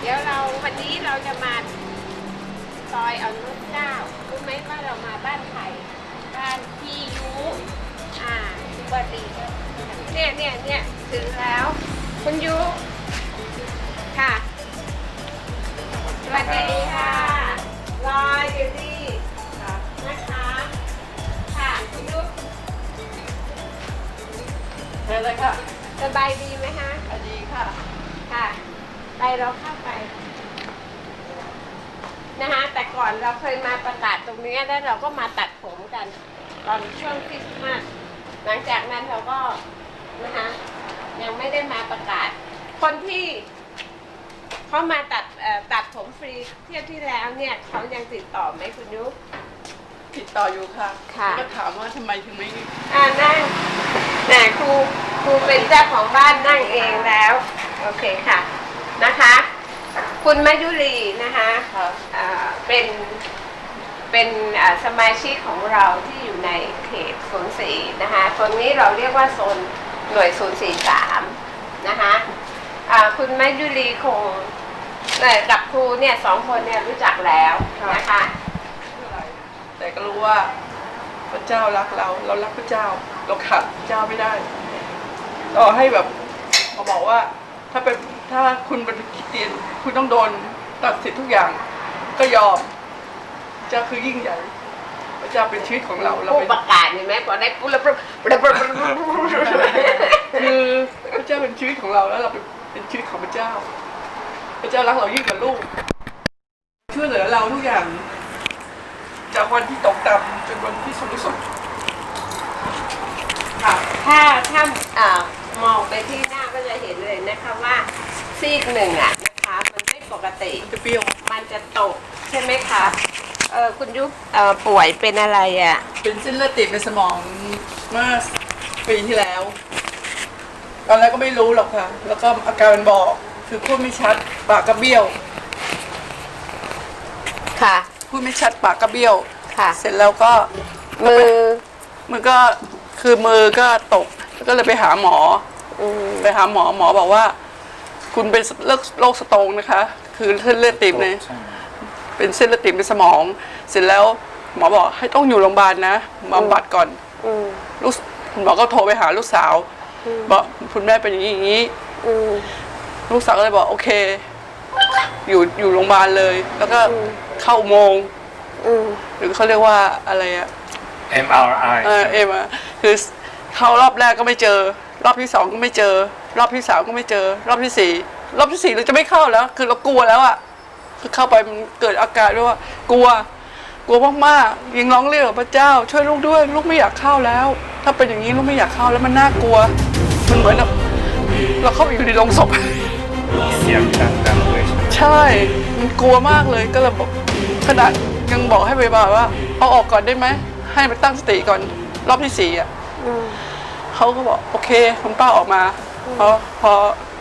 เดี๋ยวเราวันนี้เราจะมาซอยอนุเก้ารู้ไหมว่าเรามาบ้านใครบ้านพี่ยุ อ่าสวัสดีเนี่ยเนี่ยเนี่ยถึงแล้ว คุณยุ ค่ะ สวัสดีค่ะรอยอยู่นี่นะคะ ค่ะ คุณยุเชิญเลยค่ะสบายดีไหมคะสวัสดีค่ะ ค่ะ ไปเราเข้าไปนะคะแต่ก่อนเราเคยมาประกาศตรงนี้แล้วเราก็มาตัดผมกัน ตอนช่วงคริสต์มาส หลังจากนั้นเราก็นะคะยังไม่ได้มาประกาศ คนที่เขามาตัดเอ่อตัดผมฟรีเที่ยวที่แล้วเนี่ยเขายังติดต่อไหมคุณยุติดต่ออยู่ค่ะค่ะ ก็ถามว่าทำไมถึงไม่อ่านั่งแต่ครูครูเป็นเจ้าของบ้านนั่งเองแล้ว โอเคค่ะนะคะ คุณมายุรีนะคะค่ะอ่าเป็นเป็นอ่าสมาชิกของเราที่ อยู่ในเขตโซนสี่นะคะตรงนี้เราเรียกว่าโซนหน่วยโซนสี่สามนะคะอ่าคุณมายุรีคงเอ่อกับครูเนี่ยสองคนเนี่ยรู้จักแล้วนะคะ แต่ก็รู้ว่าพระเจ้ารักเรา เรารักพระเจ้า เราขาดพระเจ้าไม่ได้ต่อให้แบบมาบอกว่า ถ้าเป็นถ้าคุณเป็นคริสเตียนคุณต้องโดนตัดสิทธิ์ทุกอย่างก็ยอมพระเจ้าคือยิ่งใหญ่พระ เจ้าเป็นชีวิตของเราเราผู้เป็นประกาศเห็นไหมพอได้ปุ๊บแล้วปุ๊บปุ๊บปุ๊บปุ๊บปุ๊บปุ๊บคือพระเจ้าเป็นชีวิตของเราแล้วเราเป็นเป็นชีวิตของพระเจ้า พระเจ้ารักเรายิ่งกว่าลูกช่วยเหลือเราทุกอย่าง จากวันที่ตกต่ำจนวันที่สูงสุดค่ะถ้าถ้าอ่ามองไปที่หน้าก็จะเห็นเลยนะคะว่าซีกหนึ่งอะนะคะ มันไม่ปกติ มันจะเปรี้ยวมันจะตกใช่ไหมคะ เออคุณยุบเอ่อป่วยเป็นอะไรอะ เป็นเส้นเลือดติดในสมองเมื่อปีที่แล้ว ตอนแรกก็ไม่รู้หรอกค่ะ แล้วก็อาการมันบอก คือพูดไม่ชัดปากกระเบี้ยว ค่ะ พูดไม่ชัดปากกระเบี้ยว ค่ะ เสร็จแล้วก็มือมือก็คือมือก็ตก ก็เลยไปหาหมออืมไปหาหมอหมอบอกว่า คุณเป็นโรคโรคสโตรกนะคะ คือเส้นเลือดตีบใน เป็นเส้นเลือดตีบในสมอง เสร็จแล้วหมอบอกให้ต้องอยู่โรงพยาบาลนะบำบัดก่อนอืมลูกคุณหมอก็โทรไปหาลูกสาวบอกคุณแม่เป็นอย่างนี้อย่างนี้อืมลูกสาวก็เลยบอกโอเค อยู่อยู่โรงพยาบาลเลย แล้วก็เข้าอุโมงค์อืมหรือเขาเรียกว่าอะไรอะ MRI เออเอ็มอะคือเข้ารอบแรกก็ไม่เจอ รอบที่สองก็ไม่เจอ รอบที่สามก็ไม่เจอ รอบที่สี่รอบที่สี่เราจะไม่เข้าแล้ว คือเรากลัวแล้วอะคือ เข้าไปมันเกิดอาการด้วยว่ากลัว กลัวมากๆยิงร้องเรียกกับพระเจ้า ช่วยลูกด้วย ลูกไม่อยากเข้าแล้ว ถ้าเป็นอย่างนี้ลูกไม่อยากเข้าแล้วมันน่ากลัว มันเหมือนแบบเราเข้าไปอยู่ในโรงศพ เสียงดังๆเลยใช่ไหมใช่มันกลัวมากเลยก็เลยบอกขนาดยังบอกให้ไปบ่าว่า เอาออกก่อนได้ไหม ให้มันตั้งสติก่อนรอบที่สี่อะอืมเขาก็บอกโอเค คุณป้าออกมาพอพอ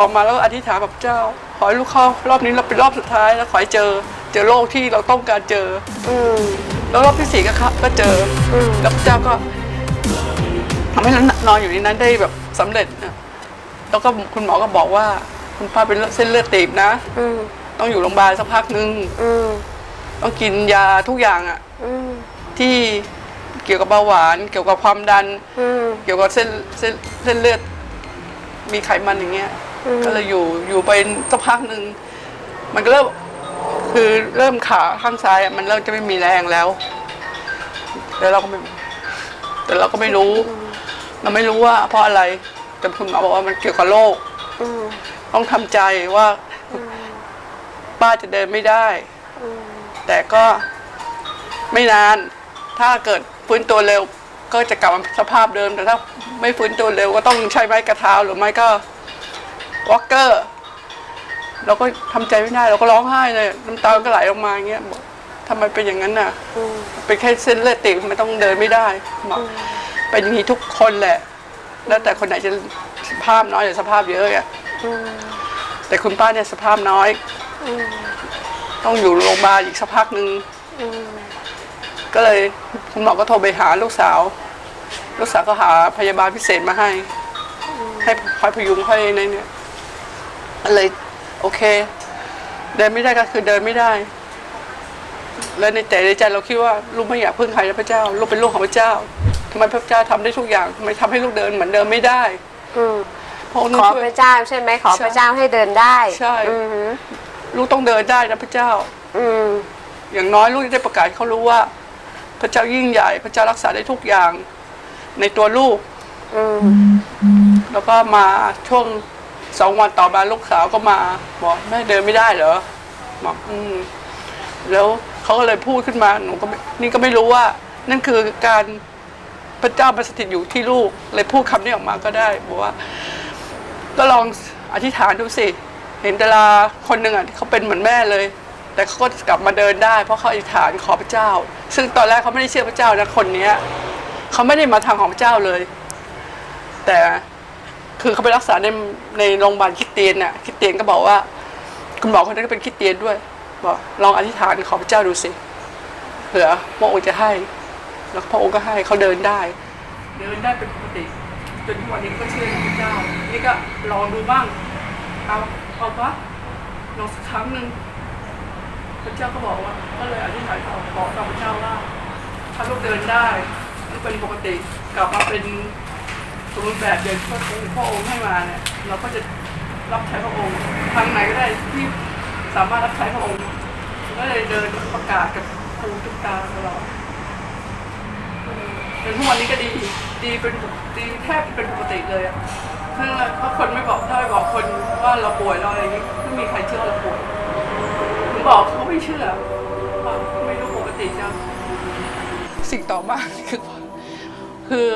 ออกมาแล้วก็อธิษฐานแบบเจ้า ขอให้ลูกเข้ารอบนี้เราเป็นรอบสุดท้ายแล้วขอให้เจอ เจอโรคที่เราต้องการเจอ อืมแล้วรอบที่สี่ก็ครับก็เจออมแล้วพระเจ้าก็ทำให้เรานอนอยู่ในนั้นได้แบบสำเร็จนะแล้วก็คุณหมอก็บอกว่า คุณป้าเป็นเส้นเลือดตีบนะอืมต้องอยู่โรงพยาบาลสักพักนึงอืมต้องกินยาทุกอย่างอะอืมที่เกี่ยวกับเบาหวาน เกี่ยวกับความดันอืมเกี่ยวกับเส้นเส้นเส้นเลือด มีไขมันอย่างเงี้ยอืม ก็เลยอยู่อยู่ไปสักพักหนึ่งมันก็เริ่มคือเริ่มขาข้างซ้ายอะมันเริ่มจะไม่มีแรงแล้วแล้วเราก็ไม่แต่เราก็ไม่รู้ เราไม่รู้ว่าเพราะอะไรแต่คุณหมอบอกว่ามันเกี่ยวกับโรคอืมต้องทำใจว่าป้าจะเดินไม่ได้อืมแต่ก็ไม่นาน ถ้าเกิดฟื้นตัวเร็ว ก็จะกลับมาสภาพเดิม แต่ถ้าไม่ฟื้นตัวเร็วก็ต้องใช้ไม้กระเท้าหรือไม่ก็ วอลเกอร์เราก็ทำใจไม่ได้เราก็ร้องไห้เลยน้ำตาก็ไหลออกมาอย่างเงี้ยบอกทำไมเป็นอย่างนั้นน่ะเป็นแค่เส้นเลือดตีบมันต้องเดินไม่ได้บอกเป็นอย่างนี้ทุกคนแหละ แล้วแต่คนไหนจะสภาพน้อยหรือสภาพเยอะอะแต่คุณป้าเนี่ยสภาพน้อยต้องอยู่โรงพยาบาลอีกสักพักหนึ่งก็เลยคุณหมอก็โทรไปหาลูกสาว ลูกสาวก็หาพยาบาลพิเศษมาให้ ให้คอยพยุงให้ในเนี่ย เลยโอเค เดินไม่ได้ก็คือเดินไม่ได้ แล้วในแต่ในใจเราคิดว่าลูกไม่อยากพึ่งใครนะพระเจ้า ลูกเป็นลูกของพระเจ้าทำไมพระเจ้าทำได้ทุกอย่างทำไมทำให้ลูกเดินเหมือนเดิมไม่ได้อืมพระองค์ขต้องอช่วยพระเจ้าใช่ไหมขอใช่พระเจ้าให้เดินได้ ใช่อือหือลูกต้องเดินได้นะพระเจ้า อืมอย่างน้อยลูกจะได้ประกาศให้เขารู้ว่า พระเจ้ายิ่งใหญ่ พระเจ้ารักษาได้ทุกอย่าง ในตัวลูกอืมแล้วก็มาช่วง สองวันต่อมาลูกสาวก็มาบอกแม่เดินไม่ได้เหรอบอกอืมแล้วเขาก็เลยพูดขึ้นมาหนูก็นี่ก็ไม่รู้ว่า นั่นคือการพระเจ้ามาสถิตอยู่ที่ลูก เลยพูดคำนี้ออกมาก็ได้บอกว่า ก็ลองอธิษฐานดูสิ เห็นดาราคนหนึ่งอะที่เขาเป็นเหมือนแม่เลย แต่เขาก็กลับมาเดินได้ เพราะเขาอธิษฐานขอพระเจ้า ซึ่งตอนแรกเขาไม่ได้เชื่อพระเจ้านะคนเนี้ยเขาไม่ได้มาทางของพระเจ้าเลย แต่ คือเขาไปรักษาในในโรงพยาบาลคิดเตียนน่ะคิดเตียนก็บอกว่า คุณหมอคนนั้นก็เป็นคิดเตียนด้วย บอกลองอธิษฐานขอพระเจ้าดูสิเผื่อพระองค์จะให้ แล้วพระองค์ก็ให้เขาเดินได้ เดินได้เป็นปกติจนทุกวันนี้ก็เชื่อในพระเจ้า นี่ก็ลองดูบ้าง เอาเอาปะลองสักครั้งหนึ่งพระเจ้าก็บอกว่า ก็เลยอธิษฐานขอขอต่อพระเจ้าว่าถ้าลูกเดินได้ลูกเป็นปกติกลับมาเป็น สมบูรณ์แบบอย่างพระองค์พระองค์ให้มาเนี่ยเราก็จะรับใช้พระองค์ทางไหนก็ได้ที่สามารถรับใช้พระองค์ก็เลยเดินประกาศกับครูทุกตาตลอดเป็นทุกวันนี้ก็ดีดีเป็นดีแทบเป็นปกติเลยอะถ้าถ้าคนไม่บอกถ้าไม่บอกคนว่าเราป่วยเราอะไรอย่างนี้ไม่มีใครเชื่อเราป่วยถึงบอกเขาไม่เชื่อว่าไม่รู้ปกติจังสิ่งต่อมาคือคือ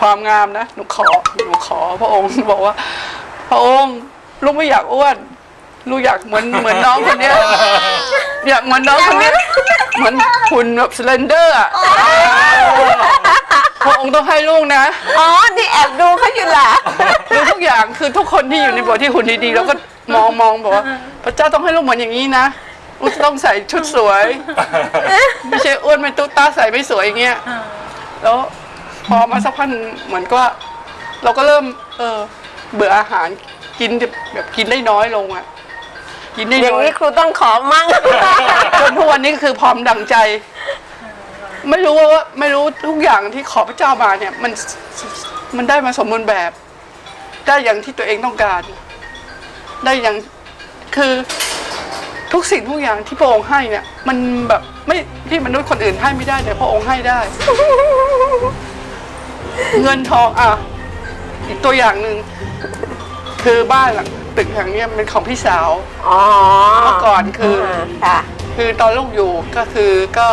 ความงามนะหนูขอหนูขอพระองค์บอกว่า พระองค์ลูกไม่อยากอ้วนลูกอยากเหมือนเหมือนน้องคนเนี้ยอยากเหมือนน้องคนเนี้ยเหมือนหุ่นแบบสเลนเดอร์อะพระองค์ต้องให้ลูกนะอ๋อนี่แอบดูเขาอยู่ล่ะดูทุกอย่างคือทุกคนที่อยู่ในโบสถ์ที่หุ่นดีๆเราก็มองมองบอกว่าพระเจ้าต้องให้ลูกเหมือนอย่างนี้นะลูกจะต้องใส่ชุดสวย ไม่ใช่อ้วนเป็นตุ๊กตาใส่ไม่สวยอย่างเงี้ยแล้ว พอมาสักพักหนึ่งเหมือนก็ว่าเราก็เริ่ม เออ เบื่ออาหารกินแบบกินได้น้อยลงอะกินได้อย่างน้อยนี้ครูต้องขอมั่ง จนทุกวันนี้ก็คือพร้อมดังใจ ไม่รู้ว่าไม่รู้ทุกอย่างที่ขอพระเจ้ามาเนี่ย มันมันได้มาสมบูรณ์แบบ ได้อย่างที่ตัวเองต้องการ ได้อย่างคือทุกสิ่งทุกอย่างที่พระองค์ให้เนี่ย มันแบบไม่ที่มนุษย์คนอื่นให้ไม่ได้แต่พระองค์ให้ได้ เงินทองอะ อีกตัวอย่างหนึ่งคือบ้านหลังตึกหลังเนี้ยเป็นของพี่สาว อ๋อเมื่อก่อนคือค่ะ คือตอนลูกอยู่ก็คือก็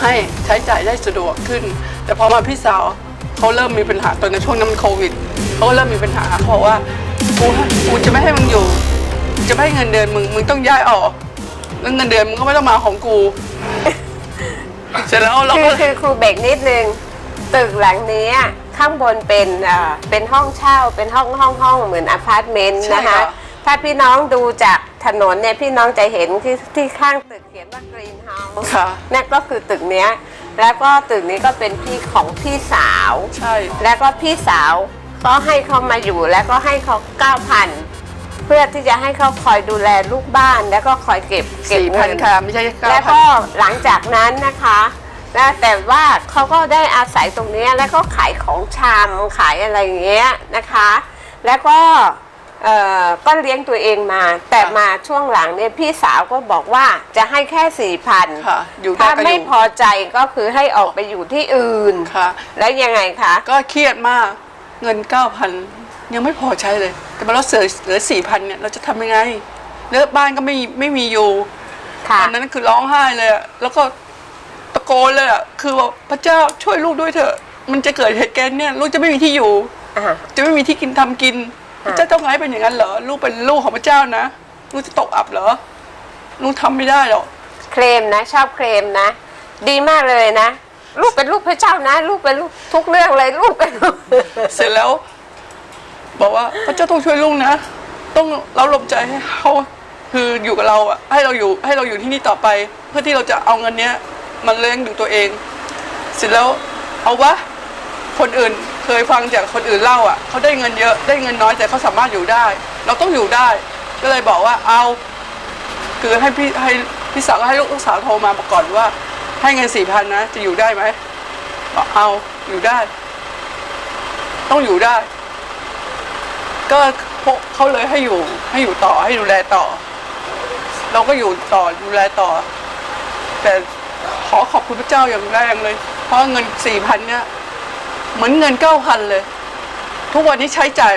ให้ใช้จ่ายได้สะดวกขึ้น แต่พอมาพี่สาวเขาเริ่มมีปัญหาตอนในช่วงนั้นมันโควิดเขาก็เริ่มมีปัญหาเขาบอกว่ากูกูจะไม่ให้มึงอยู่ จะไม่ให้เงินเดือนมึงมึงต้องย้ายออกแล้วเงินเดือนมึงก็ไม่ต้องมาของกู เสร็จแล้วเราคืก็อคือครูเบรกนิดนึง ตึกหลังนี้ข้างบนเป็นเอ่อเป็นห้องเช่าเป็นห้องห้องห้องเหมือนอพาร์ตเมนต์ใช่นะคะค่ะถ้าพี่น้องดูจากถนนเนี่ยพี่น้องจะเห็นที่ที่ข้างตึกเขียนว่ากรีนเฮาส์ค่ะนั่นก็คือตึกเนี้ยแล้วก็ตึกนี้ก็เป็นพี่ของพี่สาวใช่แล้วก็พี่สาวก็ให้เขามาอยู่แล้วก็ให้เขาเก้าพันเพื่อที่จะให้เขาคอยดูแลลูกบ้านแล้วก็คอยเก็บเก็บสี่เงิพันนค่ะไม่ใช่เก้าแล้วพันก็หลังจากนั้นนะคะ แล้วแต่ว่าเขาก็ได้อาศัยตรงเนี้ยแล้วก็ขายของชำขายอะไรอย่างเงี้ยนะคะ แล้วก็เอ่อก็เลี้ยงตัวเองมา แต่มาช่วงหลังเนี่ยพี่สาวก็บอกว่าจะให้แค่สี่พันค่ะอยู่ได้ถ้าก็อไม่ยู่พอใจก็คือให้ออกไปอยู่ที่อื่น ค่ะ แล้วยังไงคะ ก็เครียดมากเงินเก้าพันยังไม่พอใช้เลย แต่พอเราเสือเหลือสี่พันเนี่ยเราจะทำยังไงเลิกบ้านก็ไม่ไม่มีอยู่ค่ะ ตอนนั้นคือร้องไห้เลยอะแล้วก็ตะ โกนเลยอะคือว่าพระเจ้าช่วยลูกด้วยเถอะ มันจะเกิดเหตุการณ์เนี่ยลูกจะไม่มีที่อยู่ อ่า จะไม่มีที่กินทำกินพอ่าระเจ้าต้องให้เป็นอย่างนั้นเหรอ ลูกเป็นลูกของพระเจ้านะ ลูกจะตกอับเหรอ ลูกทำไม่ได้หรอก เคลมนะชอบเคลมนะ ดีมากเลยนะ ลูกเป็นลูกพระเจ้านะ ลูกเป็นลูกทุกเรื่องเลยลูกเป็นลูก เสร็จแล้ว บอกว่าพระเจ้าต้องช่วยลุงนะ ต้องเราลมใจให้เขาคืออยู่กับเราอะให้เราอยู่ให้เราอยู่ที่นี่ต่อไป เพื่อที่เราจะเอาเงินเนี้ย มันเลี้ยงดูตัวเอง เสร็จแล้วเอาวะคนอื่นเคยฟังจากคนอื่นเล่าอะเขาได้เงินเยอะได้เงินน้อยแต่เขาสามารถอยู่ได้ เราต้องอยู่ได้ ก็เลยบอกว่าเอา คือให้พี่ให้พี่สาวก็ให้ลูกสาวโทรมาบอกก่อนว่า ให้เงินสี่พันนะจะอยู่ได้ไหมบอกเอาอยู่ได้ ต้องอยู่ได้ ก็เขาเลยให้อยู่ให้อยู่ต่อให้ดูแลต่อ เราก็อยู่ต่อดูแลต่อ แต่ ขอขอบคุณพระเจ้าอย่างแรงเลย เพราะเงินสี่พันเนี่ยเหมือนเงินเก้าพันเลย ทุกวันนี้ใช้จ่าย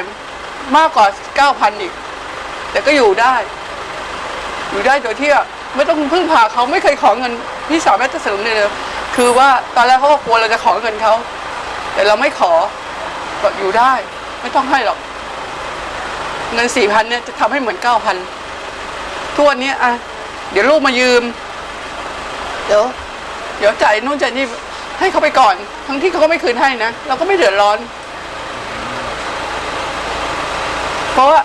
มากกว่าเก้าพันอีก แต่ก็อยู่ได้ อยู่ได้โดยที่ไม่ต้องพึ่งพาเขาไม่เคยขอเงินพี่สาวแม่ตะเสริมเลยเลยคือว่าตอนแรกเขาก็กลัวเราจะขอเงินเขาแต่เราไม่ขอบอกอยู่ได้ ไม่ต้องให้หรอก เงินสี่พันเนี่ยจะทำให้เหมือนเก้าพันทุกวันนี้อะเดี๋ยวลูกมายืม เดี๋ยว เดี๋ยวจ่ายนู่นจ่ายนี่ให้เขาไปก่อน ทั้งที่เขาก็ไม่คืนให้นะเราก็ไม่เดือดร้อน เพราะว่า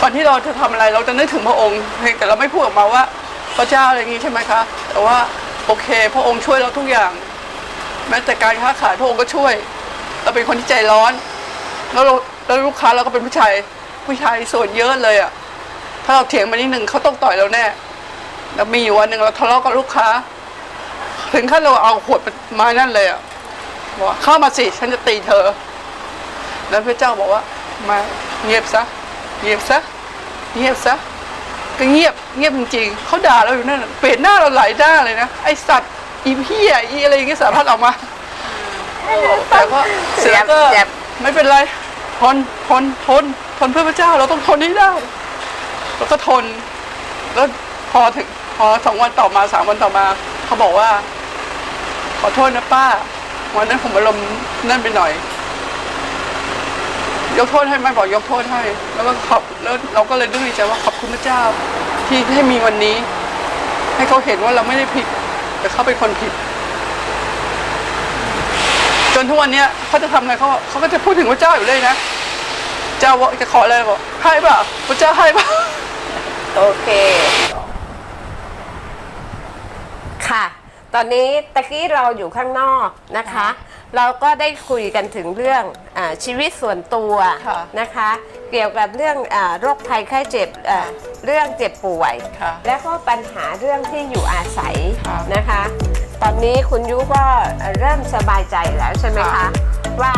ก่อนที่เราจะทำอะไรเราจะนึกถึงพระองค์แต่เราไม่พูดออกมาว่า พระเจ้าอะไรอย่างนี้ใช่ไหมคะ แต่ว่าโอเค พระองค์ช่วยเราทุกอย่าง แม้แต่การค้าขายพระองค์ก็ช่วย เราเป็นคนที่ใจร้อน แล้วเราแล้วลูกค้าเราก็เป็นผู้ชายผู้ชายส่วนเยอะเลยอะถ้าเราเถียงมานิดหนึ่งเขาต้องต่อยเราแน่ แล้วมีอยู่วันหนึ่งเราทะเลาะกับลูกค้า ถึงขั้นเราเอาขวดมานั่นเลยอะบอกว่าเข้ามาสิฉันจะตีเธอ แล้วพระเจ้าบอกว่า มาเงียบซะเงียบซะเงียบซะก็เงียบเงียบจริงๆเขาด่าเราอยู่นั่นน่ะเปลี่ยนหน้าเราหลายหน้าเลยนะไอสัตว์อีเพี้ยอีอะไรอย่างเงี้ยสารพัดออกมาแต่ก็เสร็จแล้วก็เจ็บไม่เป็นไรทนทนทนทนเพื่อพระเจ้าเราต้องทนให้ได้แล้วก็ทนแล้วพอถึง พอสองวันต่อมาสามวันต่อมาเขาบอกว่า ขอโทษนะป้า วันนั้นผมอารมณ์นั่นไปหน่อย ยกโทษให้ไหมบอกยกโทษให้ แล้วก็ขอบแล้วเราก็เลยนึกในใจว่าขอบคุณพระเจ้า ที่ให้มีวันนี้ ให้เขาเห็นว่าเราไม่ได้ผิด แต่เขาเป็นคนผิด จนทุกวันเนี้ยเขาจะทำไรเขาเขาก็จะพูดถึงพระเจ้าอยู่เลยนะเจ้าว่าจะขออะไรบอกให้เปล่าพระเจ้าให้เปล่าโอเค ค่ะ ตอนนี้ตะกี้เราอยู่ข้างนอกนะคะ เราก็ได้คุยกันถึงเรื่องอาชีวิตส่วนตัวค่ะนะคะ เกี่ยวกับเรื่องอาโรคภัยไข้เจ็บอ่าเรื่องเจ็บป่วย ค่ะแล้วก็ปัญหาเรื่องที่อยู่อาศัยค่ะนะคะ ตอนนี้คุณยุก็เริ่มสบายใจแล้วใช่ไหมคะ ค่ะ ว่า